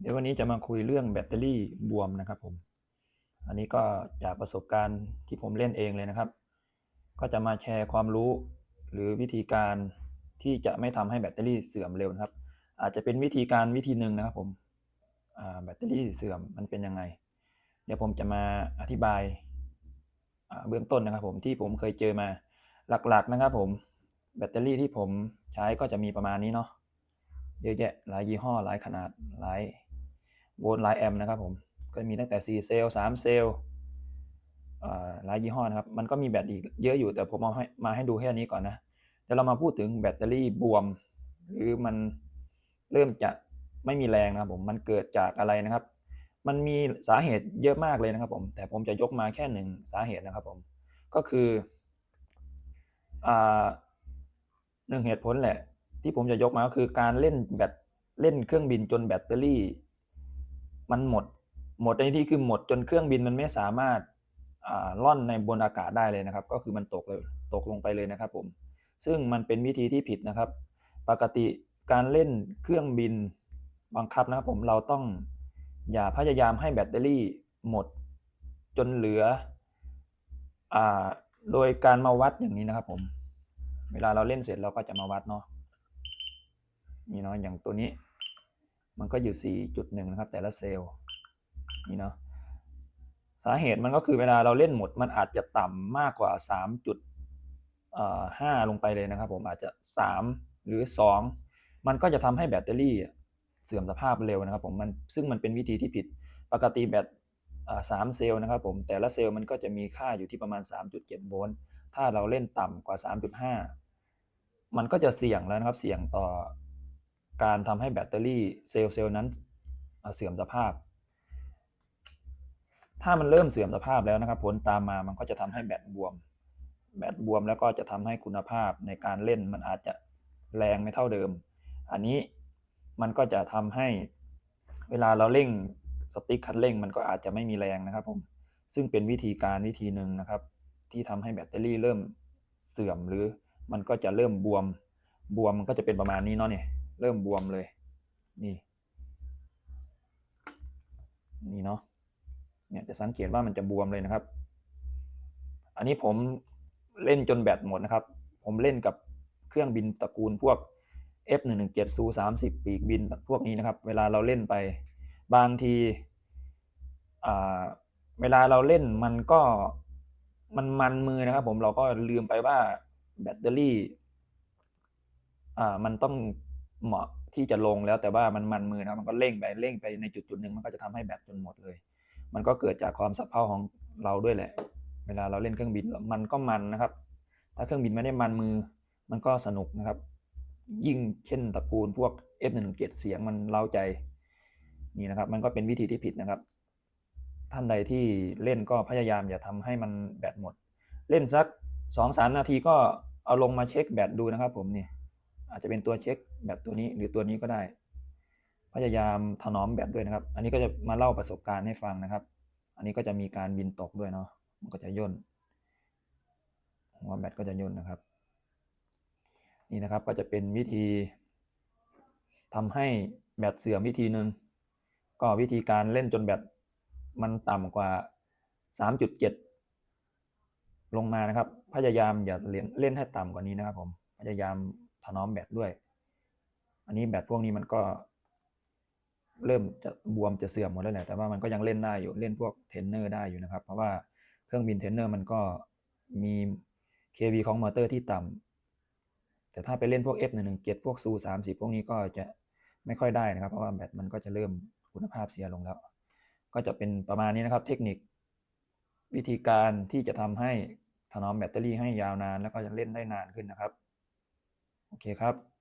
เดี๋ยววันนี้จะมาคุยเรื่องแบตเตอรี่บวมนะครับผม อันนี้ก็จากประสบการณ์ที่ผมเล่นเองเลยนะครับ ก็จะมาแชร์ความรู้หรือวิธีการที่จะไม่ทำให้แบตเตอรี่เสื่อมเร็วนะครับ อาจจะเป็นวิธีการวิธีหนึ่งนะครับผมแบตเตอรี่เสื่อมมันเป็นยังไง เดี๋ยวผมจะมาอธิบายเบื้องต้นนะครับผมที่ผมเคยเจอมาหลักๆนะครับผมแบตเตอรี่ที่ผมใช้ก็จะมีประมาณนี้เนาะเยอะแยะหลายยี่ห้อหลายขนาดหลาย โวลต์หลแอมนะครับผมก็มีตั้งแต่ 4 เซลล์3เซลล์หลายยี่ห้อนะครับ มันก็มีแบตอีกเยอะอยู่แต่ผมเอาให้มาให้ดูแค่นี้ก่อนนะเดี๋ยวเรามาพูดถึงแบตเตอรี่บวม หรือมันเริ่มจะไม่มีแรงนะครับผมมันเกิดจากอะไรนะครับ มันมีสาเหตุเยอะมากเลยนะครับผม แต่ผมจะยกมาแค่หนึ่งสาเหตุนะครับผมก็คืออหนึ่งเหตุผลแหละ ที่ผมจะยกมาก็คือการเล่นแบตเล่นเครื่องบินจนแบตเตอรี่ มันหมด หมดในที่คือหมดจนเครื่องบินมันไม่สามารถล่อนในบนอากาศได้เลยนะครับ ก็คือมันตกเลยตกลงไปเลยนะครับผมซึ่งมันเป็นวิธีที่ผิดนะครับ ปกติการเล่นเครื่องบินบังคับนะครับผมเราต้องอย่าพยายามให้แบตเตอรี่หมดจนเหลืออโดยการมาวัดอย่างนี้นะครับผม เวลาเราเล่นเสร็จเราก็จะมาวัดเนาะนี่เนาะอย่างตัวนี้ มันก็อยู่ 4.1 นะครับ แต่ละเซลล์นี่เนาะสาเหตุมันก็คือเวลาเราเล่นหมดมันอาจจะต่ำมากกว่า 3.5 ลงไปเลยนะครับ ผมอาจจะ 3 หรือ 2 มันก็จะทำให้แบตเตอรี่เสื่อมสภาพเร็วนะครับ ผมมันซึ่งมันเป็นวิธีที่ผิดปกติแบตสามเซลล์นะครับผมแต่ละเซลล์มันก็จะมีค่าอยู่ที่ประมาณ 3.7 โวลต์ถ้าเราเล่นต่ำกว่า 3.5 มันก็จะเสี่ยงแล้วนะครับเสี่ยงต่อ การทำให้แบตเตอรี่เซลล์เซลล์นั้นเสื่อมสภาพ ถ้ามันเริ่มเสื่อมสภาพแล้วนะครับ ผลตามมามันก็จะทำให้แบตบวม แบตบวมแล้วก็จะทำให้คุณภาพในการเล่นมันอาจจะแรงไม่เท่าเดิม อันนี้มันก็จะทำให้เวลาเราเร่งสติ๊กคันเร่งมันก็อาจจะไม่มีแรงนะครับผม ซึ่งเป็นวิธีการวิธีหนึ่งนะครับ ที่ทำให้แบตเตอรี่เริ่มเสื่อมหรือมันก็จะเริ่มบวม บวมมันก็จะเป็นประมาณนี้เนาะเนี่ย เริ่มบวมเลย นี่ นี่เนาะเนี่ยจะสังเกตว่ามันจะบวมเลยนะครับ อันนี้ผมเล่นจนแบตหมดนะครับ ผมเล่นกับเครื่องบินตระกูลพวก F117 ซู30 ปีกบินพวกนี้นะครับ เวลาเราเล่นไปบางทีเวลาเราเล่นมันก็มันมันมือนะครับ ผมเราก็ลืมไปว่าแบตเตอรี่ อ่า มันต้อง เหมาะที่จะลงแล้วแต่ว่ามันมันมือนะมันก็เร่งไปเร่งไปในจุดจุดหนึ่งมันก็จะทำให้แบตจนหมดเลย มันก็เกิดจากความสับเพร่าของเราด้วยแหละ เวลาเราเล่นเครื่องบินมันก็มันนะครับ ถ้าเครื่องบินไม่ได้มันมือ มันก็สนุกนะครับ ยิ่งเช่นตระกูลพวก F117 เสียงมันเล้าใจนี่นะครับ มันก็เป็นวิธีที่ผิดนะครับ ท่านใดที่เล่นก็พยายามอย่าทำให้มันแบตหมด เล่นสักสองสามนาทีก็เอาลงมาเช็คแบตดูนะครับ ผมเนี่ย อาจจะเป็นตัวเช็คแบตตัวนี้หรือตัวนี้ก็ได้ พยายามถนอมแบตด้วยนะครับ อันนี้ก็จะมาเล่าประสบการณ์ให้ฟังนะครับ อันนี้ก็จะมีการบินตกด้วยเนาะมันก็จะย่นหัวแบตก็จะย่นนะครับ นี่นะครับก็จะเป็นวิธีทำให้แบตเสื่อมวิธีหนึ่งก็วิธีการเล่นจนแบตมันต่ำกว่า 3.7 ลงมานะครับ พยายามอย่าเล่นเล่นให้ต่ำกว่านี้นะครับผมพยายาม ถนอมแบตด้วย อันนี้แบตพวกนี้มันก็ เริ่มจะบวมจะเสื่อมหมดแล้วแหละแต่ว่ามันก็ยังเล่นได้อยู่เล่นพวกเทนเนอร์ได้อยู่นะครับ เพราะว่าเครื่องบินเทนเนอร์มันก็มี KV ของมอเตอร์ที่ต่ำแต่ถ้าไปเล่นพวก F117 พวกซู30พวกนี้ก็จะไม่ค่อยได้นะครับ เพราะว่าแบตมันก็จะเริ่มคุณภาพเสียลงแล้ว ก็จะเป็นประมาณนี้นะครับ เทคนิควิธีการที่จะทำให้ถนอมแบตเตอรี่ให้ยาวนาน แล้วก็จะเล่นได้นานขึ้นนะครับ โอเคครับ